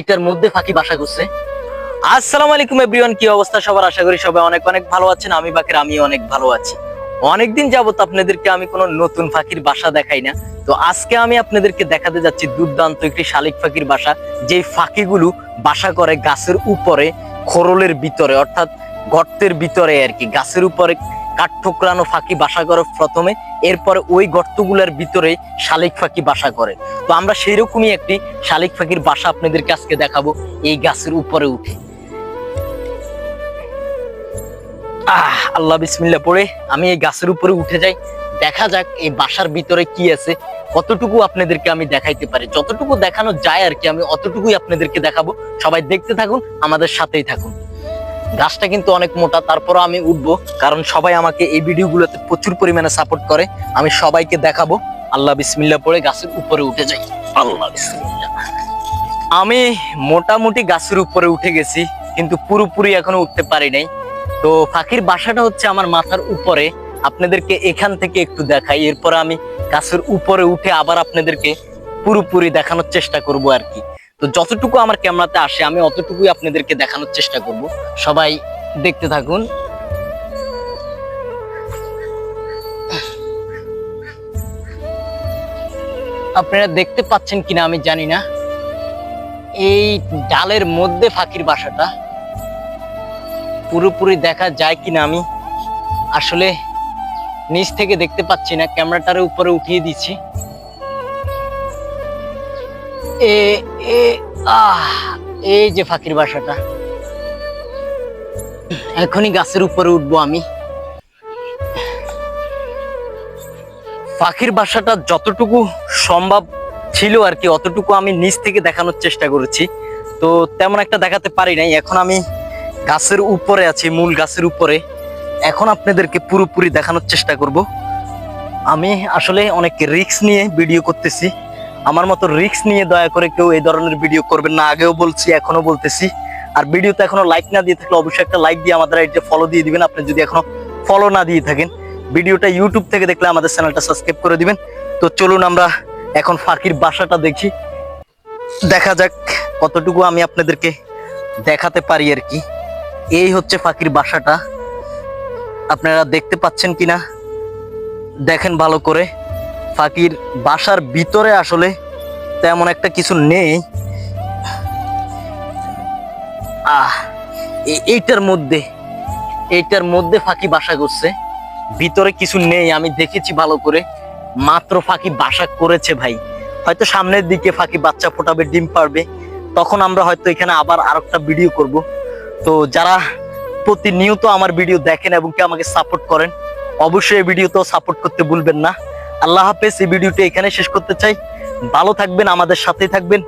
এটার মধ্যে ফাঁকি বাসা করছে আসসালামু আলাইকুম এভরিওয়ান কি অবস্থা? সবার আশা করি সবাই অনেক অনেক ভালো আছেন। আমি বাকের আমি অনেক ভালো আছি। অনেকদিন যাবত আপনাদেরকে আমি কোনো নতুন ফাঁকির বাসা দেখাই না। তো আজকে আমি আপনাদেরকে দেখাতে যাচ্ছি দুর্দান্ত একটি শালিক ফাঁকির বাসা যে ফাঁকিগুলো বাসা করে গাছের উপরে, খোরলের ভিতরে, অর্থাৎ গর্তের ভিতরে আর কি, গাছের উপরে কাঠ ঠোকরানো ফাঁকি বাসা করে প্রথমে, এরপরে ওই গর্তগুলোর ভিতরে শালিক ফাঁকি বাসা করে। তো আমরা সেই রকমই একটি শালিক ফাঁকির বাসা আপনাদেরকে আজকে দেখাবো এই গাছের উপরে উঠে। আহ, আল্লাহ বিসমিল্লা পড়ে, আমি এই গাছের উপরে উঠে যাই। দেখা যাক এই বাসার ভিতরে কি আছে। কতটুকু আপনাদেরকে আমি দেখাইতে পারি। যতটুকু দেখানো যায় আর কি, আমি অতটুকুই আপনাদেরকে দেখাবো। সবাই দেখতে থাকুন, আমাদের সাথেই থাকুন। গাছটা কিন্তু অনেক মোটা, তারপরও আমি উঠবো, কারণ সবাই আমাকে এই ভিডিওগুলোতে প্রচুর পরিমাণে সাপোর্ট করে। আমি সবাইকে দেখাবো। আল্লাহ বিসমিল্লা পড়ে গাছের উপরে উঠে যাই। আল্লাহ বিসমিল্লা আমি মোটামুটি গাছের উপরে উঠে গেছি, কিন্তু পুরোপুরি এখনও উঠতে পারি নাই। তো ফাঁকির বাসাটা হচ্ছে আমার মাথার উপরে। আপনাদেরকে এখান থেকে একটু দেখাই, এরপর আমি গাছের উপরে উঠে আবার আপনাদেরকে পুরোপুরি দেখানোর চেষ্টা করব আর কি। তো যতটুকু আমার ক্যামেরাতে আসে, আমি অতটুকুই আপনাদেরকে দেখানোর চেষ্টা করব। সবাই দেখতে থাকুন। আপনারা দেখতে পাচ্ছেন কিনা আমি জানি না। এই ডালের মধ্যে ফাঁকির বাসাটা। পুরোপুরি দেখা যায় কিনা আমি আসলে নিচ থেকে দেখতে পাচ্ছি না। ক্যামেরাটার উপরে উঠিয়ে দিচ্ছি। এ এ আহ এই যে ফাঁকির বাসাটা। এখনই গাছের উপরে উঠবো আমি। পাখির বাসাটা যতটুকু সম্ভব ছিল আর কি, অতটুকু আমি নিচ থেকে দেখানোর চেষ্টা করেছি। তো তেমন একটা দেখাতে পারি নাই। এখন আমি গাছের উপরে আছি, মূল গাছের উপরে। এখন আপনাদেরকে পুরোপুরি দেখানোর চেষ্টা করব। আমি আসলে অনেক রিস্ক নিয়ে ভিডিও করতেছি। আমার মতো রিস্ক নিয়ে দয়া করে কেউ এই ধরনের ভিডিও করবেন না। আগেও বলছি এখনও বলতেছি। আর ভিডিওতে এখনও লাইক না দিয়ে থাকলে অবশ্যই একটা লাইক দিয়ে আমাদের এটা ফলো দিয়ে দিবেন। আপনি যদি এখনও ফলো না দিয়ে থাকেন, ভিডিওটা ইউটিউব থেকে দেখলে আমাদের চ্যানেলটা সাবস্ক্রাইব করে দিবেন। তো চলুন আমরা এখন ফাঁকির বাসাটা দেখি। দেখা যাক কতটুকু আমি আপনাদেরকে দেখাতে পারি আর কি। এই হচ্ছে ফাঁকির বাসাটা। আপনারা দেখতে পাচ্ছেন কিনা? দেখেন ভালো করে। ফাঁকির বাসার ভিতরে আসলে তেমন একটা কিছু নেই। আহ এইটার মধ্যে এইটার মধ্যে ফাঁকি বাসা করছে। ভিতরে কিছু নেই, আমি দেখেছি ভালো করে। মাত্র ফাঁকি বাসা করেছে ভাই। হয়তো সামনের দিকে ফাঁকি বাচ্চা ফোটাবে, ডিম পারবে তখন আমরা হয়তো এখানে আবার আর একটা ভিডিও করব। তো যারা প্রতিনিয়ত আমার ভিডিও দেখেন এবং কি আমাকে সাপোর্ট করেন, অবশ্যই এই তো সাপোর্ট করতে ভুলবেন না। আল্লাহ হাফেজ এই ভিডিওটি এখানে শেষ করতে চাই। ভালো থাকবেন আমাদের সাথেই থাকবেন।